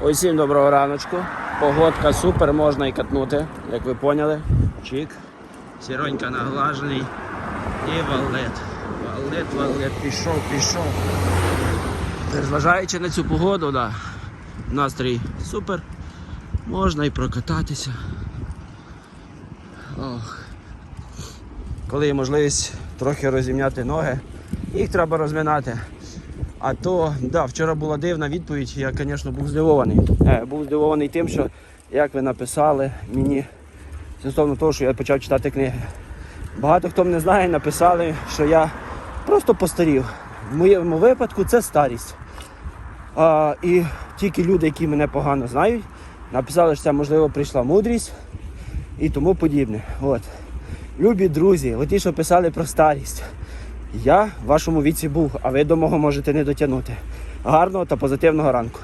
Усім доброго раночку. Погодка супер, можна і катнути, як ви поняли. Чик. Сіронька наглажений. І валет. Валет, валет, пішов, пішов. Зважаючи на цю погоду, да, настрій супер. Можна і прокататися. Ох. Коли є можливість трохи розім'яти ноги, їх треба розминати. А то, да, вчора була дивна відповідь, я, звісно, був здивований. Е, був здивований тим, що як ви написали мені стосовно того, що я почав читати книги. Багато хто мене знає, написали, що я просто постарів. В моєму випадку це старість. А, і тільки люди, які мене погано знають, написали, що це можливо прийшла мудрість і тому подібне. От. Любі друзі, ті, що писали про старість. Я в вашому віці був, а ви до мого можете не дотягнути. Гарного та позитивного ранку.